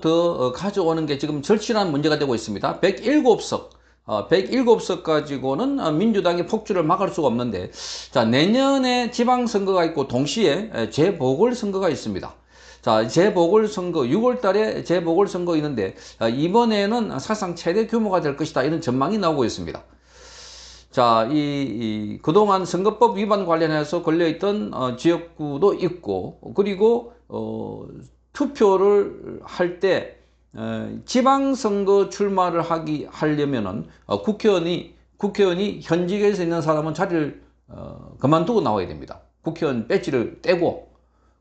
표더 가져오는 게 지금 절실한 문제가 되고 있습니다. 107석. 어, 107석 가지고는 어, 민주당의 폭주를 막을 수가 없는데, 자, 내년에 지방선거가 있고, 동시에 에, 재보궐선거가 있습니다. 자, 재보궐선거, 6월 달에 재보궐선거 있는데, 어, 이번에는 사상 최대 규모가 될 것이다. 이런 전망이 나오고 있습니다. 자, 이, 이 그동안 선거법 위반 관련해서 걸려있던 어, 지역구도 있고, 그리고, 어, 투표를 할 때, 어, 지방선거 출마를 하기, 하려면은, 어, 국회의원이, 국회의원이 현직에서 있는 사람은 자리를, 어, 그만두고 나와야 됩니다. 국회의원 배지를 떼고.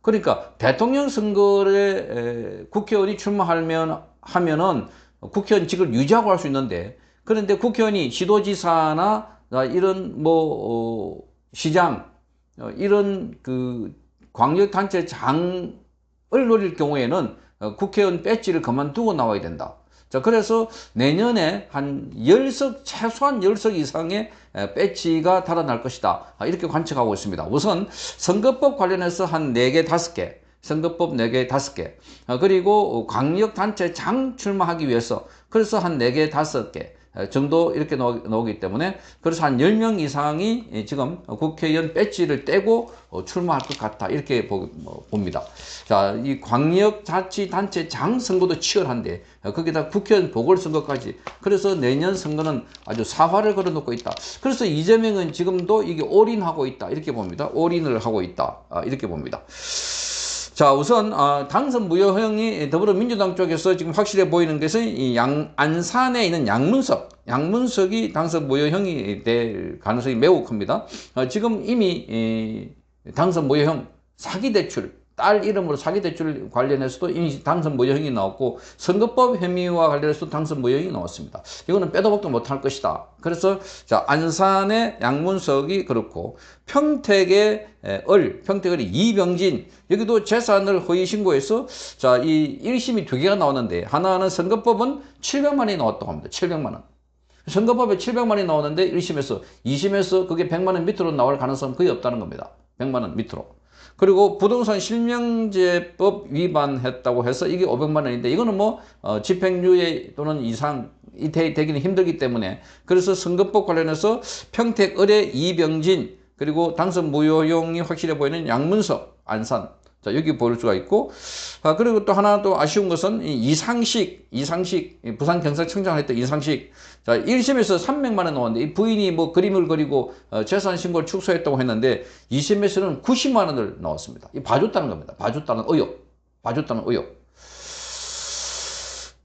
그러니까 대통령 선거에 에, 국회의원이 출마하면, 하면은 국회의원직을 유지하고 할 수 있는데, 그런데 국회의원이 시도지사나 아, 이런 뭐, 어, 시장, 어, 이런 그 광역단체 장을 노릴 경우에는 어, 국회의원 배지를 그만두고 나와야 된다. 자, 그래서 내년에 한 10석, 최소한 10석 이상의 에, 배지가 달아날 것이다. 아, 이렇게 관측하고 있습니다. 우선 선거법 관련해서 한 4개, 5개, 선거법 4개, 5개, 아, 그리고 광역단체 장 출마하기 위해서 그래서 한 4개, 5개, 정도 이렇게 나오기 때문에 그래서 한 10명 이상이 지금 국회의원 배지를 떼고 어, 출마할 것 같다 이렇게 뭐, 봅니다. 자, 이 광역자치단체 장 선거도 치열한데 어, 거기다 국회의원 보궐선거까지 그래서 내년 선거는 아주 사활을 걸어놓고 있다. 그래서 이재명은 지금도 이게 올인하고 있다 이렇게 봅니다. 올인을 하고 있다 아, 이렇게 봅니다. 자, 우선 어, 당선 무효형이 더불어민주당 쪽에서 지금 확실해 보이는 것은 이 양, 안산에 있는 양문석, 양문석이 당선 무효형이 될 가능성이 매우 큽니다. 어, 지금 이미 이, 당선 무효형 사기 대출 딸 이름으로 사기대출 관련해서도 당선 무효형이 나왔고 선거법 혐의와 관련해서도 당선 무효형이 나왔습니다. 이거는 빼도 박도 못할 것이다. 그래서 자 안산의 양문석이 그렇고 평택의 을, 평택의 이병진 여기도 재산을 허위 신고해서 자이 1심이 두 개가 나왔는데 하나는 선거법은 700만 원이 나왔다고 합니다. 700만 원. 선거법에 700만 원이 나오는데 1심에서 2심에서 그게 100만 원 밑으로 나올 가능성은 거의 없다는 겁니다. 100만 원 밑으로. 그리고 부동산 실명제법 위반했다고 해서 이게 500만 원인데 이거는 뭐 어, 집행유예 또는 이상 이 되기는 힘들기 때문에 그래서 선거법 관련해서 평택 의뢰 이병진 그리고 당선 무효용이 확실해 보이는 양문석 안산 자, 여기 볼 수가 있고, 아, 그리고 또 하나 또 아쉬운 것은 이상식, 이상식, 부산 경찰청장 했던 이상식. 자, 1심에서 300만 원 나왔는데, 이 부인이 뭐 그림을 그리고 어, 재산 신고를 축소했다고 했는데, 2심에서는 90만 원을 나왔습니다. 이 봐줬다는 겁니다. 봐줬다는 의혹. 봐줬다는 의혹.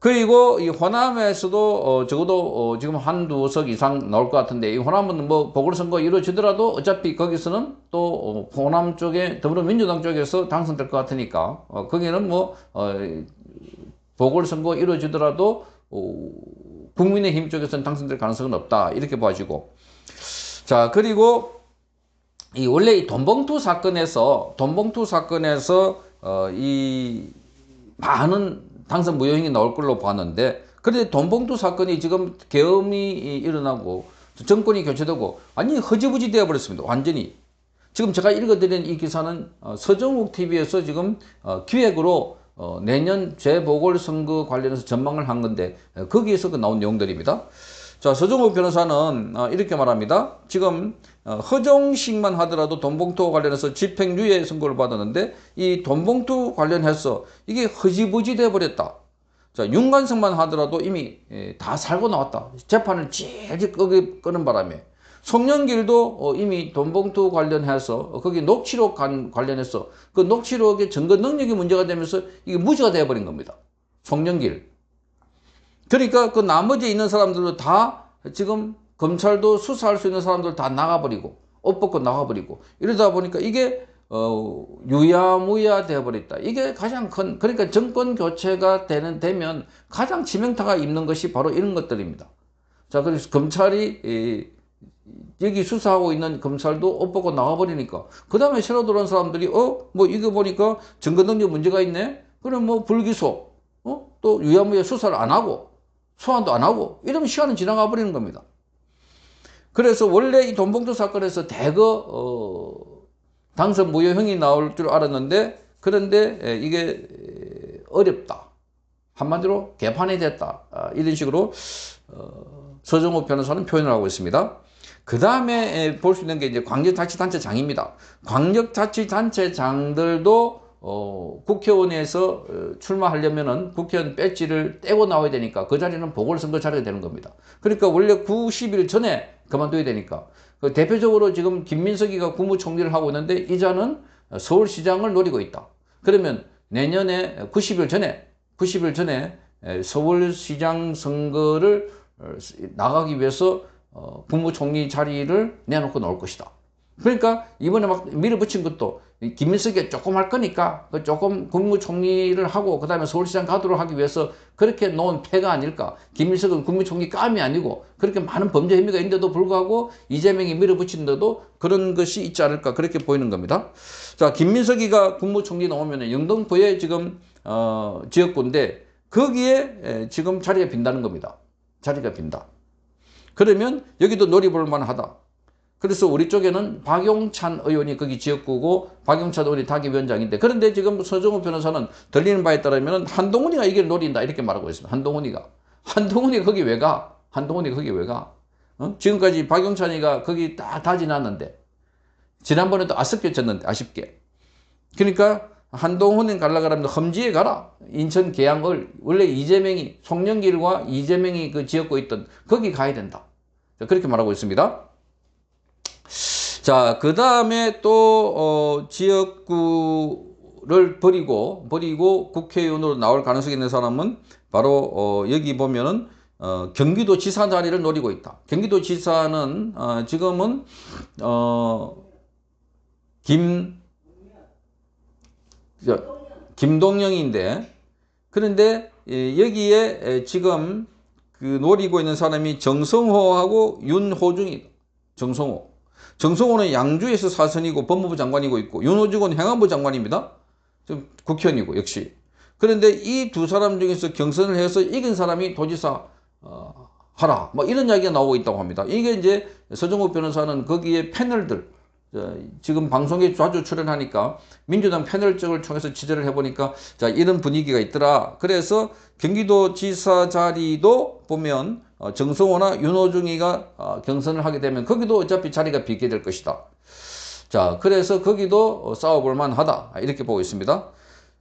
그리고 이 호남에서도 어 적어도 어 지금 한두 석 이상 나올 것 같은데 이 호남은 뭐 보궐선거 이루어지더라도 어차피 거기서는 또 어 호남 쪽에 더불어민주당 쪽에서 당선될 것 같으니까 어 거기는 뭐 어 보궐선거 이루어지더라도 어 국민의힘 쪽에서는 당선될 가능성은 없다. 이렇게 봐지고. 자 그리고 이 원래 이 돈봉투 사건에서 돈봉투 사건에서 어 이 많은 당선 무효행위 나올 걸로 봤는데 그런데 돈봉투 사건이 지금 계엄이 일어나고 정권이 교체되고 아니 허지부지 되어버렸습니다. 완전히. 지금 제가 읽어드린 이 기사는 어, 서정욱 TV에서 지금 어, 기획으로 어, 내년 재보궐선거 관련해서 전망을 한 건데 거기에서 그 나온 내용들입니다. 자, 서정욱 변호사는 이렇게 말합니다. 지금 허정식만 하더라도 돈봉투 관련해서 집행유예 선고를 받았는데 이 돈봉투 관련해서 이게 허지부지 돼버렸다. 자, 윤관성만 하더라도 이미 예, 다 살고 나왔다. 재판을 질질 끄는 바람에 송영길도 어, 이미 돈봉투 관련해서 거기 녹취록 관련해서 그 녹취록의 증거 능력이 문제가 되면서 이게 무죄가 되어버린 겁니다. 송영길. 그러니까 그 나머지 있는 사람들도 다 지금 검찰도 수사할 수 있는 사람들 다 나가버리고 옷 벗고 나가버리고 이러다 보니까 이게 어, 유야무야 되어버렸다. 이게 가장 큰 그러니까 정권 교체가 되는 되면 가장 치명타가 있는 것이 바로 이런 것들입니다. 자 그래서 검찰이 이, 여기 수사하고 있는 검찰도 옷 벗고 나가버리니까 그 다음에 새로 들어온 사람들이 어 뭐 이거 보니까 증거 능력 문제가 있네. 그럼 뭐 불기소 어? 또 유야무야 수사를 안 하고 소환도 안 하고 이러면 시간은 지나가 버리는 겁니다. 그래서 원래 이 돈봉투 사건에서 대거 어, 당선 무효형이 나올 줄 알았는데 그런데 이게 어렵다. 한마디로 개판이 됐다. 아, 이런 식으로 어, 서정호 변호사는 표현을 하고 있습니다. 그 다음에 볼 수 있는 게 이제 광역자치단체장입니다. 광역자치단체장들도 어, 국회의원에서 어, 출마하려면은 국회의원 배지를 떼고 나와야 되니까 그 자리는 보궐선거 자리가 되는 겁니다. 그러니까 원래 90일 전에 그만둬야 되니까 그 대표적으로 지금 김민석이가 국무총리를 하고 있는데 이자는 서울시장을 노리고 있다. 그러면 내년에 90일 전에 90일 전에 에, 서울시장 선거를 어, 나가기 위해서 어, 국무총리 자리를 내놓고 나올 것이다. 그러니까 이번에 막 밀어붙인 것도 이 김민석이 조금 할 거니까 그 조금 국무총리를 하고 그 다음에 서울시장 가도록 하기 위해서 그렇게 놓은 패가 아닐까. 김민석은 국무총리 감이 아니고 그렇게 많은 범죄 혐의가 있는데도 불구하고 이재명이 밀어붙인데도 그런 것이 있지 않을까 그렇게 보이는 겁니다. 자 김민석이가 국무총리 나오면 영등포에 지금 어, 지역구인데 거기에 에, 지금 자리가 빈다는 겁니다. 자리가 빈다. 그러면 여기도 노려볼 만하다. 그래서 우리 쪽에는 박용찬 의원이 거기 지역구고 박용찬 의원이 당협위원장인데 그런데 지금 서정우 변호사는 들리는 바에 따르면 한동훈이가 이걸 노린다 이렇게 말하고 있습니다. 한동훈이가 한동훈이 거기 왜 가? 한동훈이 거기 왜 가? 어? 지금까지 박용찬이가 거기 다 다 지났는데 지난번에도 아쉽게 졌는데 아쉽게 그러니까 한동훈은 갈라 그러면 험지에 가라. 인천 계양을 원래 이재명이 송영길과 이재명이 그 지었고 있던 거기 가야 된다. 그렇게 말하고 있습니다. 자, 그 다음에 또, 어, 지역구를 버리고, 버리고 국회의원으로 나올 가능성이 있는 사람은 바로, 어, 여기 보면은, 어, 경기도 지사 자리를 노리고 있다. 경기도 지사는, 어, 지금은, 어, 김, 김동영인데, 그런데 예, 여기에 지금 그 노리고 있는 사람이 정성호하고 윤호중이 정성호. 정성호는 양주에서 사선이고 법무부 장관이고 있고 윤호중은 행안부 장관입니다. 지금 국회의원이고 역시. 그런데 이 두 사람 중에서 경선을 해서 이긴 사람이 도지사 어, 하라. 뭐 이런 이야기가 나오고 있다고 합니다. 이게 이제 서정욱 변호사는 거기에 패널들 지금 방송에 자주 출연하니까 민주당 패널 쪽을 통해서 취재를 해보니까 자 이런 분위기가 있더라. 그래서 경기도 지사 자리도 보면 어, 정성호나 윤호중이가 어, 경선을 하게 되면 거기도 어차피 자리가 비게 될 것이다. 자 그래서 거기도 어, 싸워볼 만하다 이렇게 보고 있습니다.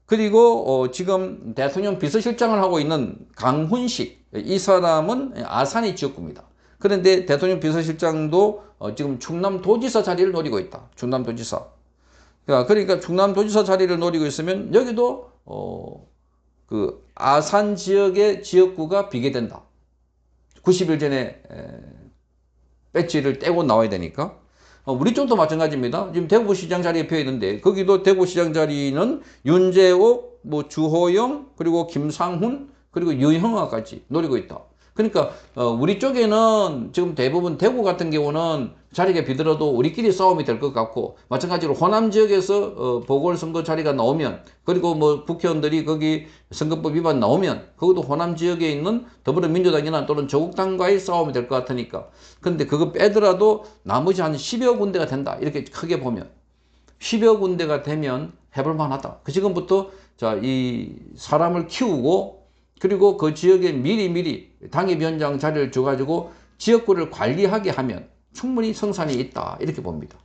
그리고 지금 대통령 비서실장을 하고 있는 강훈식 이 사람은 아산이 지역구입니다. 그런데 대통령 비서실장도 어, 지금 충남도지사 자리를 노리고 있다. 충남도지사. 그러니까 충남도지사 자리를 노리고 있으면 여기도 어, 그 아산 지역의 지역구가 비게 된다. 90일 전에 에, 배지를 떼고 나와야 되니까. 어, 우리 쪽도 마찬가지입니다. 지금 대구시장 자리에 펴 있는데 거기도 대구시장 자리는 윤재옥, 뭐 주호영, 그리고 김상훈, 그리고 유형아까지 노리고 있다. 그러니까 어, 우리 쪽에는 지금 대부분 대구 같은 경우는 자리가 비더라도 우리끼리 싸움이 될 것 같고 마찬가지로 호남 지역에서 어, 보궐선거 자리가 나오면 그리고 뭐 국회의원들이 거기 선거법 위반 나오면 그것도 호남 지역에 있는 더불어민주당이나 또는 조국당과의 싸움이 될 것 같으니까. 근데 그거 빼더라도 나머지 한 10여 군데가 된다. 이렇게 크게 보면. 10여 군데가 되면 해볼 만하다. 그 지금부터 자 이 사람을 키우고 그리고 그 지역에 미리미리 당협위원장 자리를 줘가지고 지역구를 관리하게 하면 충분히 성산이 있다 이렇게 봅니다.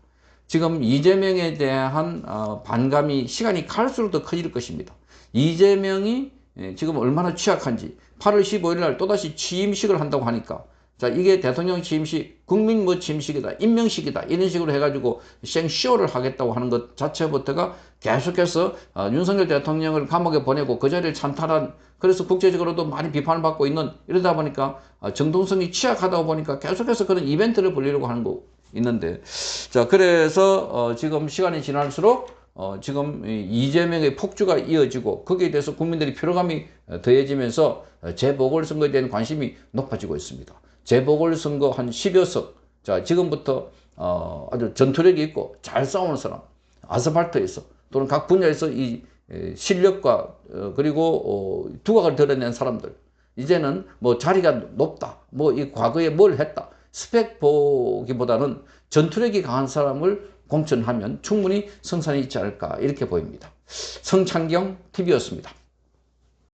지금 이재명에 대한 어, 반감이 시간이 갈수록 더 커질 것입니다. 이재명이 예, 지금 얼마나 취약한지 8월 15일 날 또다시 취임식을 한다고 하니까 자 이게 대통령 취임식 국민 뭐 취임식이다 임명식이다 이런 식으로 해가지고 생쇼를 하겠다고 하는 것 자체부터가 계속해서 어, 윤석열 대통령을 감옥에 보내고 그 자리를 찬탈한 그래서 국제적으로도 많이 비판을 받고 있는 이러다 보니까 어, 정동성이 취약하다 보니까 계속해서 그런 이벤트를 벌리려고 하는 거 있는데 자 그래서 어, 지금 시간이 지날수록 어, 지금 이재명의 폭주가 이어지고 거기에 대해서 국민들이 피로감이 어, 더해지면서 어, 재보궐선거에 대한 관심이 높아지고 있습니다. 재보궐선거 한 10여 석. 자, 지금부터 어, 아주 전투력이 있고 잘 싸우는 사람. 아스팔트에서 또는 각 분야에서 이 실력과 어, 그리고 어, 두각을 드러낸 사람들 이제는 뭐 자리가 높다 뭐 이 과거에 뭘 했다 스펙 보기보다는 전투력이 강한 사람을 공천하면 충분히 성산이 있지 않을까 이렇게 보입니다. 성창경 TV였습니다.